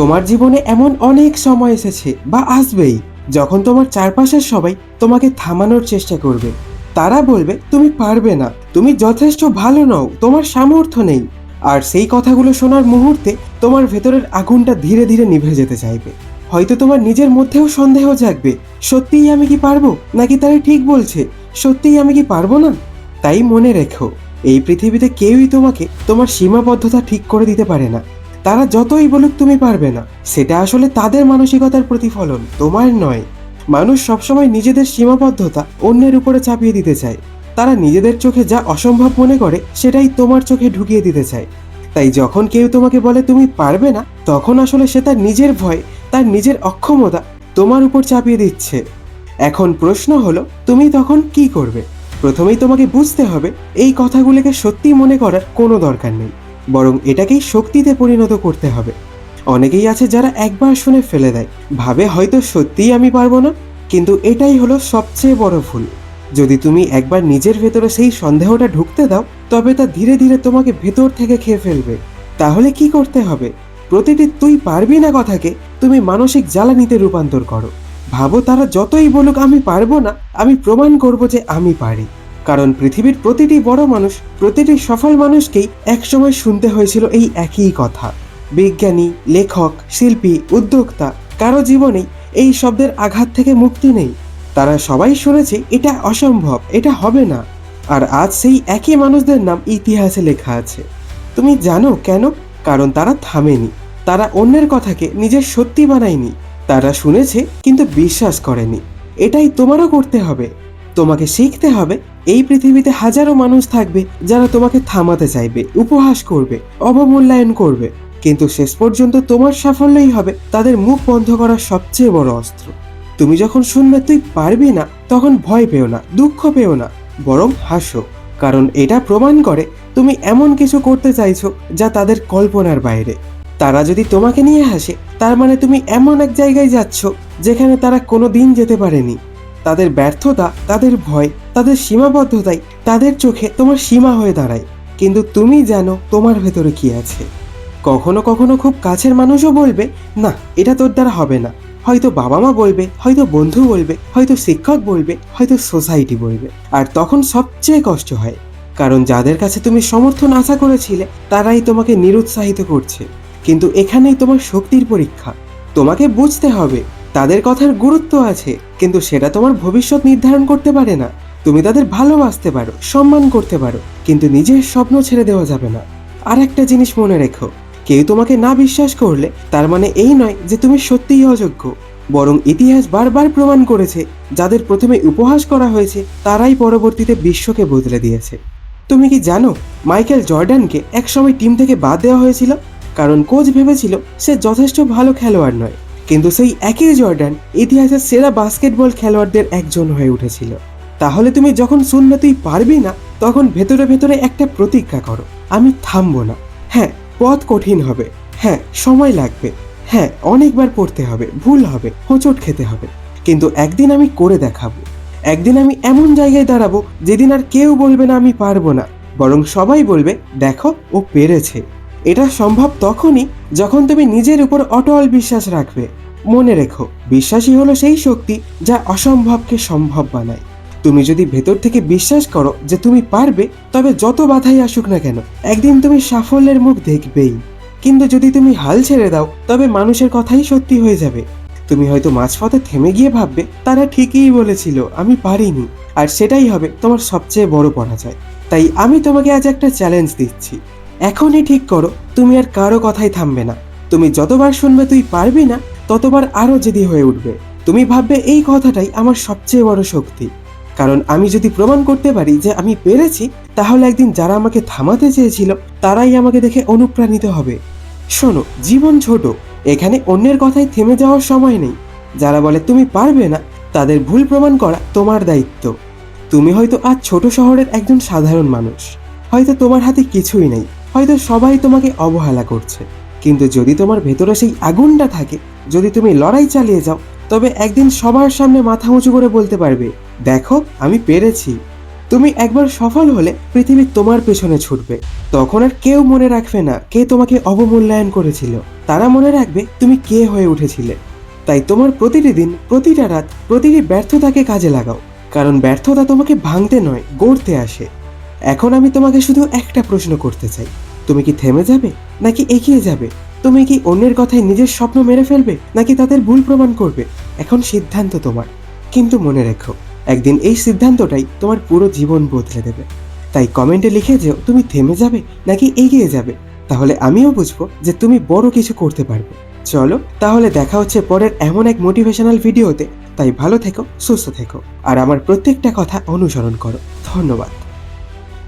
তোমার জীবনে এমন অনেক সময় এসেছে বা আসবেই, যখন তোমার চারপাশের সবাই তোমাকে থামানোর চেষ্টা করবে। তারা বলবে, তুমি পারবে না। তুমি যথেষ্ট ভালো নও, তোমার সামর্থ্য নেই। আর সেই কথাগুলো শোনার মুহূর্তে তোমার ভেতরের আগুনটা ধীরে ধীরে নিভে যেতে চাইবে। হয়তো তোমার নিজের মধ্যেও সন্দেহ জাগবে, সত্যিই আমি কি পারব? নাকি তারা ঠিক বলছে, সত্যিই আমি কি পারব না? তাই মনে রেখো, এই পৃথিবীতে কেউই তোমাকে তোমার সীমাবদ্ধতা ঠিক করে দিতে পারে না। তারা যতই বলুক তুমি পারবে না। সেটা আসলে তাদের মানসিকতার প্রতিফলন, তোমার নয়। মানুষ সবসময় নিজেদের সীমাবদ্ধতা অন্যের উপরে চাপিয়ে দিতে চায়। তারা নিজেদের চোখে যা অসম্ভব মনে করে, সেটাই তোমার চোখে ঢুকিয়ে দিতে চায়। তাই যখন কেউ তোমাকে বলে তুমি পারবে না, তখন আসলে সে তার নিজের ভয়, তার নিজের অক্ষমতা তোমার উপর চাপিয়ে দিচ্ছে। এখন প্রশ্ন হলো, তুমি তখন কি করবে? প্রথমেই তোমাকে বুঝতে হবে, এই কথাগুলোকে সত্যি মনে করার কোনো দরকার নেই। বরং এটাকেই শক্তিতে পরিণত করতে হবে। অনেকেই আছে যারা একবার শুনে ফেলে দেয়, ভাবে হয়তো সত্যিই আমি পারব না, কিন্তু এটাই হলো সবচেয়ে বড় ভুল। যদি তুমি একবার নিজের ভেতরে সেই সন্দেহটা ঢুকতে দাও, তবে তা ধীরে ধীরে তোমাকে ভেতর থেকে খেয়ে ফেলবে। তাহলে কি করতে হবে? প্রতিটি তুই পারবি না কথাকে তুমি মানসিক জ্বালানিতে রূপান্তর করো। ভাবো তারা যতই বলুক আমি পারব না, আমি প্রমাণ করব যে আমি পারি। কারণ পৃথিবীর প্রতিটি বড় মানুষ, প্রতিটি সফল মানুষকেই একসময় শুনতে হয়েছিল এই একই কথা। বিজ্ঞানী, লেখক, শিল্পী, উদ্যোক্তা, কারও জীবনেই এই শব্দের আঘাত থেকে মুক্তি নেই। তারা সবাই শুনেছে, এটা অসম্ভব, এটা হবে না। আর আজ সেই একই মানুষদের নাম ইতিহাসে লেখা আছে। তুমি জানো কেন? কারণ তারা থামেনি। তারা অন্যের কথাকে নিজের সত্যি বানায়নি। তারা শুনেছে, কিন্তু বিশ্বাস করেনি। এটাই তোমারও করতে হবে। তোমাকে শিখতে হবে এই পৃথিবীতে হাজারো মানুষ থাকবে যারা তোমাকে থামাতে চাইবে, উপহাস করবে, অবমূল্যায়ন করবে। কিন্তু শেষ পর্যন্ত তোমার সাফল্যই হবে তাদের মুখ বন্ধ করার সবচেয়ে বড় অস্ত্র। তুমি যখন শুনবে তুই পারবি না, তখন ভয় পেও না, দুঃখ পেও না, বরং হাসো। কারণ এটা প্রমাণ করে তুমি এমন কিছু করতে চাইছো যা তাদের কল্পনার বাইরে। তারা যদি তোমাকে নিয়ে হাসে, তার মানে তুমি এমন এক জায়গায় যাচ্ছ যেখানে তারা কোনো দিন যেতে পারেনি। তাদের ব্যর্থতা, তাদের ভয় তাদের সীমাবদ্ধতাই তাদের চোখে তোমার সীমা হয়ে দাঁড়ায়। কিন্তু তুমি জানো তোমার ভেতরে কি আছে? কখনো কখনো খুব কাছের মানুষও বলবে, না, এটা তোর দ্বারা হবে না। হয়তো বাবা মা বলবে, হয়তো বন্ধু বলবে, হয়তো শিক্ষক বলবে, হয়তো সোসাইটি বলবে। আর তখন সবচেয়ে কষ্ট হয়, কারণ যাদের কাছে তুমি সমর্থন আশা করেছিলে, তারাই তোমাকে নিরুৎসাহিত করছে। কিন্তু এখানেই তোমার শক্তির পরীক্ষা। তোমাকে বুঝতে হবে, তাদের কথার গুরুত্ব আছে, কিন্তু সেটা তোমার ভবিষ্যৎ নির্ধারণ করতে পারে না। তুমি তাদের ভালোবাসতে পারো, সম্মান করতে পারো, কিন্তু নিজের স্বপ্ন ছেড়ে দেওয়া যাবে না। আর একটা জিনিস মনে রেখো, কেউ তোমাকে না বিশ্বাস করলে তার মানে এই নয় যে তুমি সত্যিই অযোগ্য। বরং ইতিহাস বারবার প্রমাণ করেছে, যাদের প্রথমে উপহাস করা হয়েছে, তারাই পরবর্তীতে বিশ্বকে বদলে দিয়েছে। তুমি কি জানো, মাইকেল জর্ডানকে একসময় টিম থেকে বাদ দেওয়া হয়েছিল? কারণ কোচ ভেবেছিল সে যথেষ্ট ভালো খেলোয়াড় নয়। কিন্তু সেই একই জর্ডান ইতিহাসের সেরা বাস্কেটবল খেলোয়াড়দের একজন হয়ে উঠেছিল। তাহলে তুমি যখন শুনবে তুই পারবি না, তখন ভেতরে ভেতরে একটা প্রতিজ্ঞা করো, আমি থামবো না। হ্যাঁ পথ কঠিন হবে। হ্যাঁ সময় লাগবে। হ্যাঁ অনেকবার পড়তে হবে, ভুল হবে, হোঁচট খেতে হবে। কিন্তু একদিন আমি করে দেখাবো। একদিন আমি এমন জায়গায় দাঁড়াবো যেদিন আর কেউ বলবে না আমি পারব না, বরং সবাই বলবে, দেখো, ও পেরেছে। এটা সম্ভব তখনই যখন তুমি নিজের উপর অটল বিশ্বাস রাখবে। মনে রেখো, বিশ্বাসই হলো সেই শক্তি যা অসম্ভবকে সম্ভব বানায়। তুমি যদি ভেতর থেকে বিশ্বাস করো যে তুমি পারবে, তবে যত বাধাই আসুক না কেন, একদিন তুমি সাফল্যের মুখ দেখবেই। কিন্তু যদি তুমি হাল ছেড়ে দাও, তবে মানুষের কথাই সত্যি হয়ে যাবে। তুমি হয়তো মাঝপথে থেমে গিয়ে ভাববে, তারা ঠিকই বলেছিল, আমি পারিনি। আর সেটাই হবে তোমার সবচেয়ে বড় পরাজয়। তাই আমি তোমাকে আজ একটা চ্যালেঞ্জ দিচ্ছি। এখনই ঠিক করো, তুমি আর কারও কথাই থামবে না। তুমি যতবার শুনবে তুই পারবি না, ততবার আরও জেদি হয়ে উঠবে। তুমি ভাববে এই কথাটাই আমার সবচেয়ে বড় শক্তি। কারণ আমি যদি প্রমাণ করতে পারি যে আমি পেরেছি, তাহলে একদিন যারা আমাকে থামাতে চেয়েছিল, তারাই আমাকে দেখে অনুপ্রাণিত হবে। শোনো, জীবন ছোট, এখানে অন্যের কথায় থেমে যাওয়ার সময় নেই। যারা বলে, তুমি পারবে না, তাদের ভুল প্রমাণ করা তোমার দায়িত্ব। তুমি হয়তো আজ ছোট শহরের একজন সাধারণ মানুষ। হয়তো তোমার হাতে কিছুই নেই। হয়তো সবাই তোমাকে অবহেলা করছে। কিন্তু যদি তোমার ভেতরে সেই আগুনটা থাকে, যদি তুমি লড়াই চালিয়ে যাও তবে একদিন সবার সামনে মাথা উঁচু করে বলতে পারবে, দেখো, আমি পেরেছি। তুমি একবার সফল হলে পৃথিবী তোমার পেছনে ছুটবে। তখন আর কেউ মনে রাখবে না কে তোমাকে অবমূল্যায়ন করেছিল। তারা মনে রাখবে তুমি কে হয়ে উঠেছিলে। তাই তোমার প্রতিটি দিন, প্রতিটা রাত, প্রতিটি ব্যর্থতাকে কাজে লাগাও। কারণ ব্যর্থতা তোমাকে ভাঙতে নয়, গড়তে আসে। এখন আমি তোমাকে শুধু একটা প্রশ্ন করতে চাই। তুমি কি থেমে যাবে, নাকি এগিয়ে যাবে? তুমি কি অন্যের কথায় নিজের স্বপ্ন মেরে ফেলবে, নাকি তাদের ভুল প্রমাণ করবে? এখন সিদ্ধান্ত তোমার। কিন্তু মনে রেখো, একদিন এই সিদ্ধান্তটাই তোমার পুরো জীবন বদলে দেবে। তাই কমেন্টে লিখে যেও, তুমি থেমে যাবে, নাকি এগিয়ে যাবে? তাহলে আমিও বুঝব যে তুমি বড় কিছু করতে পারবে। চলো, তাহলে দেখা হচ্ছে পরের এমন এক মোটিভেশনাল ভিডিওতে তাই ভালো থেকো, সুস্থ থেকো। আর আমার প্রত্যেকটা কথা অনুসরণ করো। ধন্যবাদ।